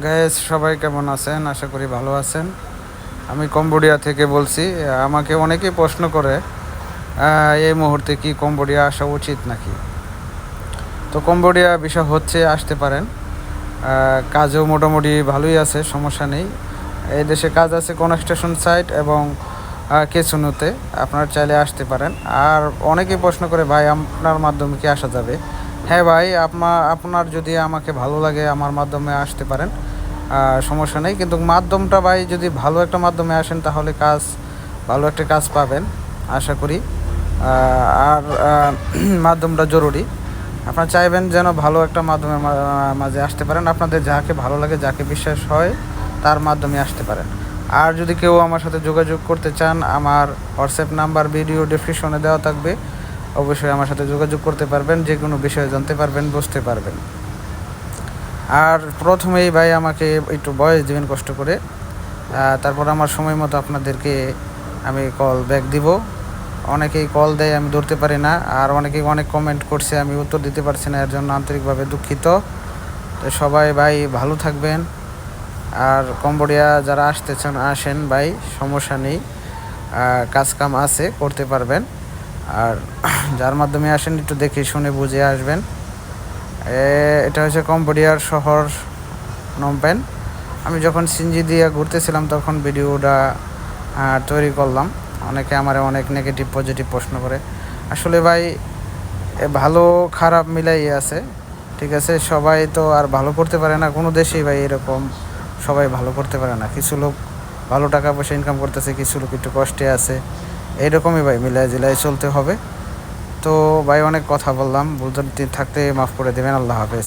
Gas সবাই কেমন আছেন? আশা করি ভালো আছেন। আমি কম্বোডিয়া থেকে বলছি। আমাকে অনেকেই প্রশ্ন করে এই মুহূর্তে কি কম্বোডিয়া আসা উচিত নাকি? তো কম্বোডিয়া বিষয় হচ্ছে, আসতে পারেন। কাজও মোটামুটি ভালোই আছে, সমস্যা নেই। এই দেশে কাজ আছে কনস্ট্রাকশন সাইট এবং কেসুনুতে আপনারা চাইলে আসতে পারেন। আর অনেকেই প্রশ্ন করে, ভাই, আপনার মাধ্যমে কি আসা যাবে? হ্যাঁ ভাই আপনার আপনার যদি আমাকে ভালো লাগে আমার মাধ্যমে আসতে পারেন সমস্যা নেই, কিন্তু মাধ্যমটা ভাই যদি ভালো একটা মাধ্যমে আসেন তাহলে কাজ, ভালো একটা কাজ পাবেন, আশা করি। আর মাধ্যমটা জরুরি। আপনারা চাইবেন যেন ভালো একটা মাধ্যমে মাঝে আসতে পারেন, আপনাদের যাকে ভালো লাগে, যাকে বিশ্বাস হয়, তার মাধ্যমে আসতে পারেন। আর যদি কেউ আমার সাথে যোগাযোগ করতে চান, আমার হোয়াটসঅ্যাপ নাম্বার ভিডিও ডিসক্রিপশনে দেওয়া থাকবে। অবশ্যই আমার সাথে যোগাযোগ করতে পারবেন, যে কোনো বিষয়ে জানতে পারবেন, বুঝতে পারবেন। আর প্রথমেই ভাই আমাকে একটু বয়স দিবেন কষ্ট করে। তারপর আমার সময় মতো আপনাদেরকে আমি কল ব্যাক দিব। অনেকেই কল দেয়, আমি ধরতে পারি না। আর অনেকেই অনেক কমেন্ট করছে, আমি উত্তর দিতে পারছি না, এর জন্য আন্তরিকভাবে দুঃখিত। তো সবাই ভাই ভালো থাকবেন। আর কম্বোডিয়া যারা আসতে চান আসেন ভাই, সমস্যা নেই। কাজকাম আছে, করতে পারবেন। আর যার মাধ্যমে আসেন একটু দেখে শুনে বুঝে আসবেন। এটা হচ্ছে কম্বোডিয়ার শহর নমপেন আমি যখন সিনজি দিয়ে ঘুরতেছিলাম তখন ভিডিওটা তৈরি করলাম। অনেকে আমার অনেক নেগেটিভ পজিটিভ প্রশ্ন করে। আসলে ভাই ভালো, খারাপ মিলাই আছে, ঠিক আছে? সবাই তো আর ভালো করতে পারে না। কোনো দেশেই ভাই এরকম সবাই ভালো করতে পারে না। কিছু লোক ভালো টাকা পয়সা ইনকাম করতেছে, কিছু লোক একটু কষ্টে আছে। এইরকমই ভাই মিলাই জিলাই চলতে হবে। তো ভাই, অনেক কথা বললাম। বুঝতে থাকতে মাফ করে দেবেন। আল্লাহ হাফেজ।